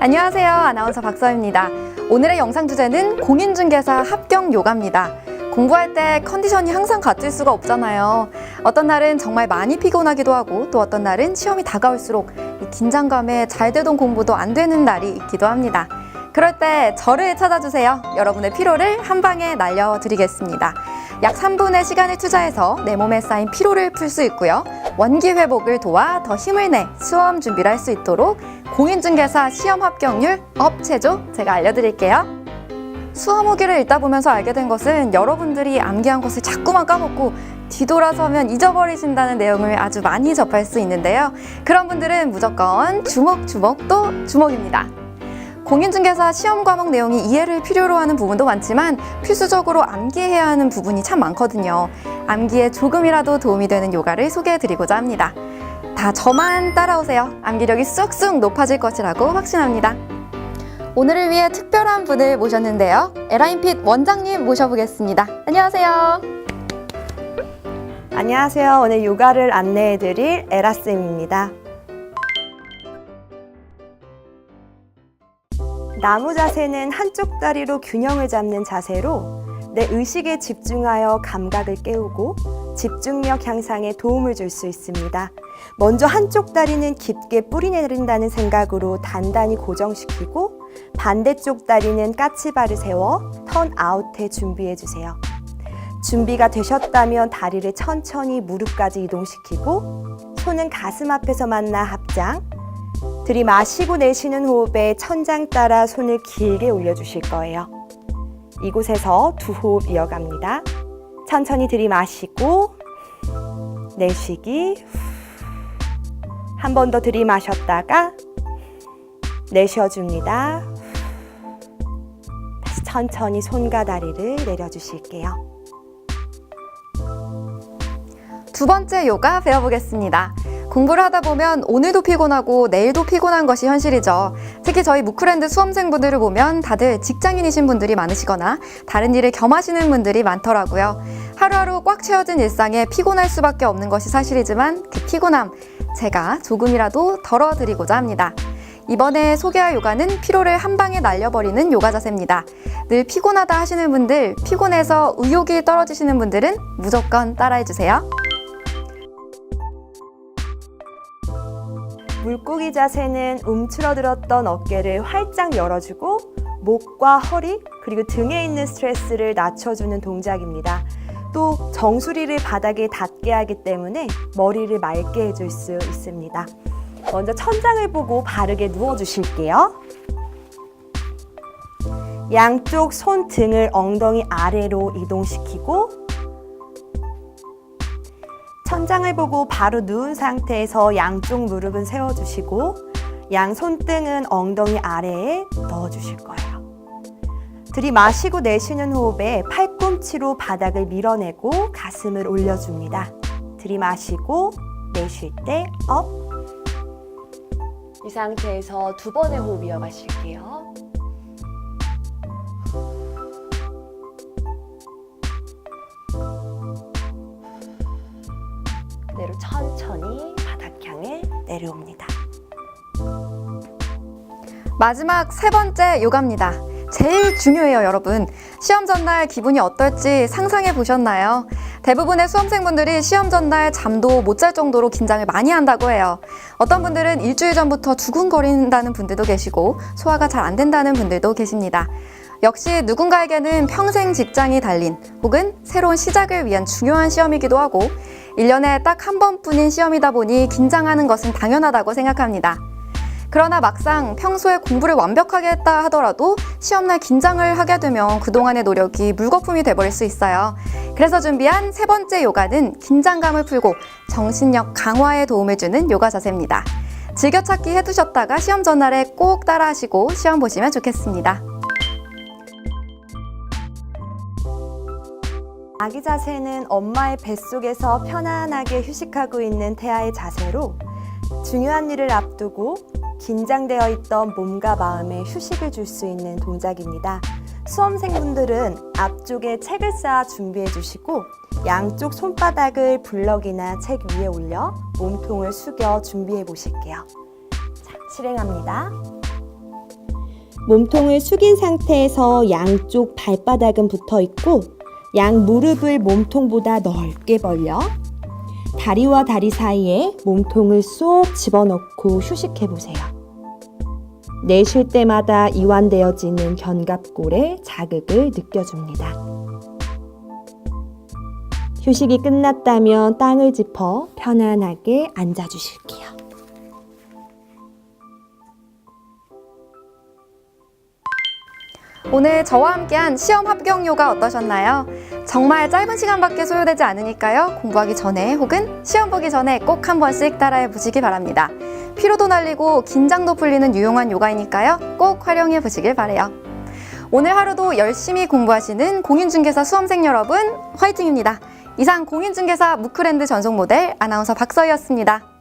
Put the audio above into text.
안녕하세요. 아나운서 박서입니다. 오늘의 영상 주제는 공인중개사 합격 요가입니다. 공부할 때 컨디션이 항상 같을 수가 없잖아요. 어떤 날은 정말 많이 피곤하기도 하고 또 어떤 날은 시험이 다가올수록 이 긴장감에 잘 되던 공부도 안 되는 날이 있기도 합니다. 그럴 때 저를 찾아주세요. 여러분의 피로를 한 방에 날려드리겠습니다. 약 3분의 시간을 투자해서 내 몸에 쌓인 피로를 풀 수 있고요. 원기 회복을 도와 더 힘을 내 수험 준비를 할 수 있도록 공인중개사 시험 합격률 업체조 제가 알려드릴게요. 수험 후기를 읽다 보면서 알게 된 것은 여러분들이 암기한 것을 자꾸만 까먹고 뒤돌아서면 잊어버리신다는 내용을 아주 많이 접할 수 있는데요. 그런 분들은 무조건 주목, 주목, 또 주목입니다. 공인중개사 시험 과목 내용이 이해를 필요로 하는 부분도 많지만 필수적으로 암기해야 하는 부분이 참 많거든요. 암기에 조금이라도 도움이 되는 요가를 소개해드리고자 합니다. 다 저만 따라오세요. 암기력이 쑥쑥 높아질 것이라고 확신합니다. 오늘을 위해 특별한 분을 모셨는데요. 에라인핏 원장님 모셔보겠습니다. 안녕하세요. 안녕하세요. 오늘 요가를 안내해드릴 에라쌤입니다. 나무 자세는 한쪽 다리로 균형을 잡는 자세로 내 의식에 집중하여 감각을 깨우고 집중력 향상에 도움을 줄 수 있습니다. 먼저 한쪽 다리는 깊게 뿌리 내린다는 생각으로 단단히 고정시키고 반대쪽 다리는 까치발을 세워 턴 아웃해 준비해 주세요. 준비가 되셨다면 다리를 천천히 무릎까지 이동시키고 손은 가슴 앞에서 만나 합장. 들이마시고 내쉬는 호흡에 천장 따라 손을 길게 올려주실 거예요. 이곳에서 두 호흡 이어갑니다. 천천히 들이마시고 내쉬기. 한 번 더 들이마셨다가 내쉬어줍니다. 다시 천천히 손과 다리를 내려주실게요. 두 번째 요가 배워보겠습니다. 공부를 하다 보면 오늘도 피곤하고 내일도 피곤한 것이 현실이죠. 특히 저희 무크랜드 수험생분들을 보면 다들 직장인이신 분들이 많으시거나 다른 일을 겸하시는 분들이 많더라고요. 하루하루 꽉 채워진 일상에 피곤할 수밖에 없는 것이 사실이지만 그 피곤함 제가 조금이라도 덜어드리고자 합니다. 이번에 소개할 요가는 피로를 한 방에 날려버리는 요가 자세입니다. 늘 피곤하다 하시는 분들, 피곤해서 의욕이 떨어지시는 분들은 무조건 따라해주세요. 물고기 자세는 움츠러들었던 어깨를 활짝 열어주고 목과 허리 그리고 등에 있는 스트레스를 낮춰주는 동작입니다. 또 정수리를 바닥에 닿게 하기 때문에 머리를 맑게 해줄 수 있습니다. 먼저 천장을 보고 바르게 누워주실게요. 양쪽 손 등을 엉덩이 아래로 이동시키고 천장을 보고 바로 누운 상태에서 양쪽 무릎은 세워주시고 양 손등은 엉덩이 아래에 넣어주실 거예요. 들이마시고 내쉬는 호흡에 팔꿈치로 바닥을 밀어내고 가슴을 올려줍니다. 들이마시고 내쉴 때 업. 이 상태에서 두 번의 호흡 이어가실게요. 그대로 천천히 바닥 향해 내려옵니다. 마지막 세 번째 요가입니다. 제일 중요해요, 여러분. 시험 전날 기분이 어떨지 상상해 보셨나요? 대부분의 수험생분들이 시험 전날 잠도 못 잘 정도로 긴장을 많이 한다고 해요. 어떤 분들은 일주일 전부터 두근거린다는 분들도 계시고 소화가 잘 안 된다는 분들도 계십니다. 역시 누군가에게는 평생 직장이 달린 혹은 새로운 시작을 위한 중요한 시험이기도 하고 1년에 딱 한 번뿐인 시험이다 보니 긴장하는 것은 당연하다고 생각합니다. 그러나 막상 평소에 공부를 완벽하게 했다 하더라도 시험날 긴장을 하게 되면 그동안의 노력이 물거품이 돼버릴 수 있어요. 그래서 준비한 세 번째 요가는 긴장감을 풀고 정신력 강화에 도움을 주는 요가 자세입니다. 즐겨찾기 해두셨다가 시험 전날에 꼭 따라 하시고 시험 보시면 좋겠습니다. 아기 자세는 엄마의 뱃속에서 편안하게 휴식하고 있는 태아의 자세로 중요한 일을 앞두고 긴장되어 있던 몸과 마음에 휴식을 줄 수 있는 동작입니다. 수험생분들은 앞쪽에 책을 쌓아 준비해 주시고 양쪽 손바닥을 블럭이나 책 위에 올려 몸통을 숙여 준비해 보실게요. 자, 실행합니다. 몸통을 숙인 상태에서 양쪽 발바닥은 붙어 있고 양 무릎을 몸통보다 넓게 벌려 다리와 다리 사이에 몸통을 쏙 집어넣고 휴식해 보세요. 내쉴 때마다 이완되어지는 견갑골에 자극을 느껴줍니다. 휴식이 끝났다면 땅을 짚어 편안하게 앉아주실게요. 오늘 저와 함께한 시험 합격 요가 어떠셨나요? 정말 짧은 시간밖에 소요되지 않으니까요. 공부하기 전에 혹은 시험 보기 전에 꼭 한 번씩 따라해 보시기 바랍니다. 피로도 날리고 긴장도 풀리는 유용한 요가이니까요. 꼭 활용해 보시길 바래요. 오늘 하루도 열심히 공부하시는 공인중개사 수험생 여러분 화이팅입니다. 이상 공인중개사 무크랜드 전속 모델 아나운서 박서희였습니다.